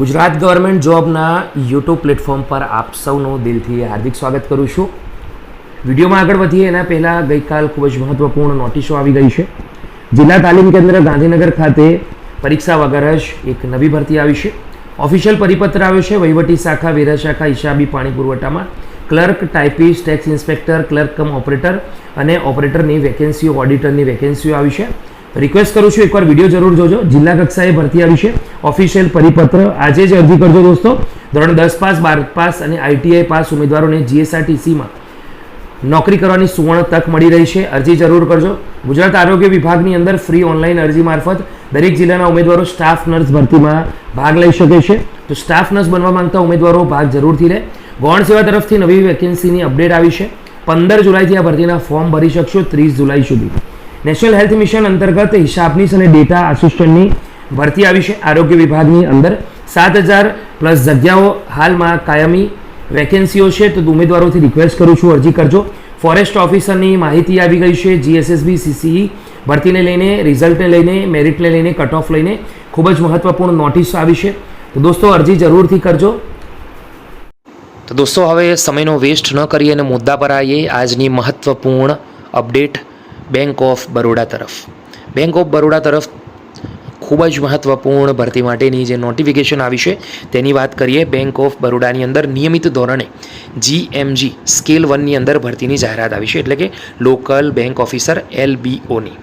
Gujarat government જોબના YouTube platform પર આપ સૌનું દિલથી હાર્દિક સ્વાગત કરું છું. વિડીયોમાં આગળ વધીએ, એના પહેલાં ગઈકાલ ખૂબ જ મહત્ત્વપૂર્ણ નોટિસો આવી ગઈ છે. જિલ્લા તાલીમ કેન્દ્ર ગાંધીનગર ખાતે પરીક્ષા વગર જ એક નવી ભરતી આવી છે. ઓફિશિયલ પરિપત્ર આવ્યો છે, વહીવટી શાખા, વેરા શાખા હિસાબી પાણી પુરવઠામાં. Clerk typist tax inspector clerk cum operator અને ઓપરેટરની વેકેન્સીઓ ઓડિટરની વેકેન્સીઓ આવી છે. રિક્વેસ્ટ કરું છું, એકવાર વીડિયો જરૂર જોજો. જિલ્લા કક્ષાએ ભરતી આવી છે. ઓફિશિયલ પરિપત્ર આજે જ અરજી કરજો દોસ્તો. ધોરણ દસ પાસ, બાર પાસ અને આઈટીઆઈ પાસ ઉમેદવારોને જીએસઆરટીસીમાં નોકરી કરવાની સુવર્ણ તક મળી રહી છે. અરજી જરૂર કરજો. ગુજરાત આરોગ્ય વિભાગની અંદર ફ્રી ઓનલાઈન અરજી મારફત દરેક જિલ્લાના ઉમેદવારો સ્ટાફ નર્સ ભરતીમાં ભાગ લઈ શકે છે. તો સ્ટાફ નર્સ બનવા માંગતા ઉમેદવારો ભાગ જરૂરથી લે. ગૌણ સેવા તરફથી નવી વેકેન્સીની અપડેટ આવી છે. પંદર જુલાઈથી આ ભરતીના ફોર્મ ભરી શકશો, ત્રીસ જુલાઈ સુધી. નેશનલ હેલ્થ મિશન અંતર્ગત હિસાબનીસ અને ડેટા આસિસ્ટન્ટની ભરતી આવી છે. આરોગ્ય વિભાગની અંદર સાત હજાર પ્લસ જગ્યાઓ હાલમાં કાયમી વેકેન્સીઓ છે. તો ઉમેદવારોથી રિક્વેસ્ટ કરું છું, અરજી કરજો. ફોરેસ્ટ ઓફિસરની માહિતી આવી ગઈ છે. જીએસએસબી સીસીઈ ભરતીને લઈને રિઝલ્ટને લઈને મેરિટને લઈને કટ ઓફ લઈને ખૂબ જ મહત્વપૂર્ણ નોટિસ આવી છે. તો દોસ્તો, અરજી જરૂરથી કરજો. તો દોસ્તો, હવે સમયનો વેસ્ટ ન કરીએ અને મુદ્દા પર આવીએ. આજની મહત્વપૂર્ણ અપડેટ બેંક ઓફ બરોડા તરફ. બેંક ઓફ બરોડા તરફ ખૂબ જ મહત્ત્વપૂર્ણ ભરતી માટેની જે નોટિફિકેશન આવી છે, તેની વાત કરીએ બેંક ઓફ બરોડાની અંદર નિયમિત ધોરણે જીએમજી સ્કેલ વનની અંદર ભરતીની જાહેરાત આવી છે, એટલે કે લોકલ બેંક ઓફિસર એલબીઓની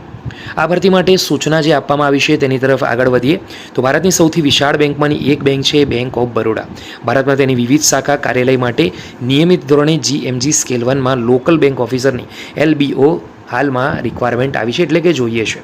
આ ભરતી માટે સૂચના જે આપવામાં આવી છે, તેની તરફ આગળ વધીએ, તો ભારતની સૌથી વિશાળ બેંકમાંની એક બેંક છે બેંક ઓફ બરોડા ભારતમાં તેની વિવિધ શાખા કાર્યાલય માટે નિયમિત ધોરણે જીએમજી સ્કેલ વનમાં લોકલ બેંક ઓફિસરની એલબીઓ હાલમાં રિક્વાયરમેન્ટ આવી છે એટલે કે જોઈએ છે.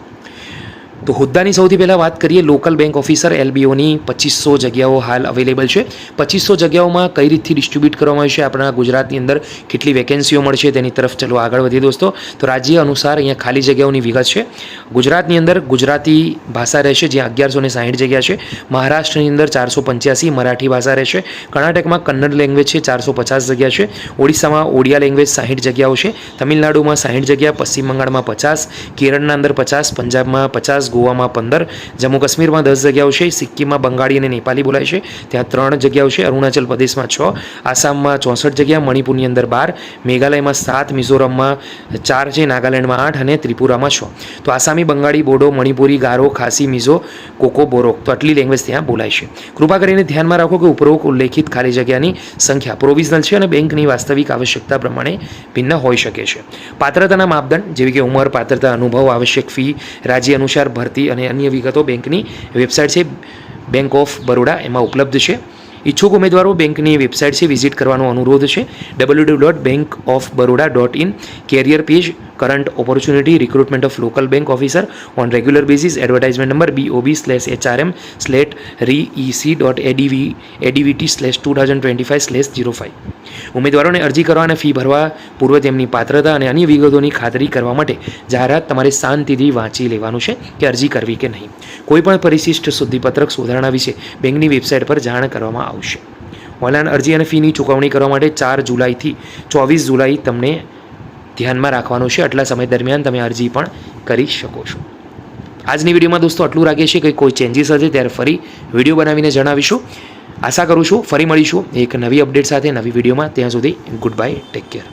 તો હોદ્દાની સૌથી પહેલાં વાત કરીએ લોકલ બેંક ઓફિસર એલબીઓની. પચીસો જગ્યાઓ હાલ અવેલેબલ છે. પચીસો જગ્યાઓમાં કઈ રીતથી ડિસ્ટ્રીબ્યુટ કરવામાં આવશે આપણા ગુજરાતની અંદર કેટલી વેકેન્સીઓ મળશે તેની તરફ ચલો આગળ વધીએ દોસ્તો. તો રાજ્ય અનુસાર અહીંયા ખાલી જગ્યાઓની વિગત છે. ગુજરાતની અંદર ગુજરાતી ભાષા રહેશે, જ્યાં અગિયારસો ને સાહીઠ જગ્યા છે. મહારાષ્ટ્રની અંદર ચારસો પંચ્યાસી, મરાઠી ભાષા રહેશે. કર્ણાટકમાં કન્નડ લેંગ્વેજ છે, ચારસો પચાસ જગ્યા છે. ઓડિશામાં ઓડિયા લેંગ્વેજ સાહીઠ જગ્યાઓ છે. તમિલનાડુમાં સાહીઠ જગ્યા, પશ્ચિમ બંગાળમાં પચાસ, કેરળના અંદર પચાસ, પંજાબમાં પચાસ ગોવામાં પંદર, જમ્મુ કાશ્મીરમાં દસ જગ્યાઓ છે, સિક્કિમમાં બંગાળી અને નેપાળી બોલાય છે, ત્યાં ત્રણ જગ્યાઓ છે, અરુણાચલ પ્રદેશમાં છ, આસામમાં ચોસઠ જગ્યા, મણિપુરની અંદર બાર, મેઘાલયમાં સાત, મિઝોરમમાં ચાર છે, નાગાલેન્ડમાં આઠ અને ત્રિપુરામાં છ. તો આસામી, બંગાળી, બોડો, મણિપુરી, ગારો, ખાસી, મિઝો, કોકો, બોરોક, તો આટલી લેંગ્વેજ ત્યાં બોલાય છે. કૃપા કરીને ધ્યાનમાં રાખો કે ઉપરોક્ત ઉલ્લેખિત ખાલી જગ્યાની સંખ્યા પ્રોવિઝનલ છે અને બેંકની વાસ્તવિક આવશ્યકતા પ્રમાણે ભિન્ન હોઈ શકે છે. પાત્રતાના માપદંડ, જેવી કે ઉંમર, પાત્રતા, અનુભવ, આવશ્યક ફી રાજ્ય અનુસાર ભરતી અને અન્ય વિગતો બેંકની વેબસાઇટ છે બેંક ઓફ બરોડા એમાં ઉપલબ્ધ છે. ઈચ્છુક ઉમેદવારો બેંકની વેબસાઇટ છે, વિઝિટ કરવાનો અનુરોધ છે. W W dot bank of Baroda dot in career page current opportunity recruitment of local bank officer on regular basis advertisement number BOB slash HRM slash REC dot ADV ADVT slash two thousand twenty five slash zero five ઉમેદવારોને અરજી કરવા અને fee ભરવા પૂર્વે તેમની પાત્રતા અને અન્ય વિગતોની ખાતરી કરવા માટે જાહેરાત તમારે શાંતિથી વાંચી લેવાનું છે કે અરજી કરવી કે નહીં. કોઈપણ પરિશિષ્ટ શુદ્ધિપત્રક સુધારણા વિશે બેંકની વેબસાઇટ પર જાણ કરવામાં આવશે. ઓનલાઈન અરજી અને ફીની ચૂકવણી કરવા માટે ચાર જુલાઈથી ચોવીસ જુલાઈ તમને ધ્યાનમાં રાખવાનું છે. આટલા સમય દરમિયાન તમે અરજી પણ કરી શકો છો. આજની વિડીયોમાં દોસ્તો આટલું રાખીએ છીએ કે કોઈ ચેન્જીસ હશે ત્યારે ફરી વીડિયો બનાવીને જણાવીશું. આશા કરું છું, ફરી મળીશું એક નવી અપડેટ સાથે, નવી વિડીયોમાં ત્યાં સુધી ગુડ બાય ટેક કેર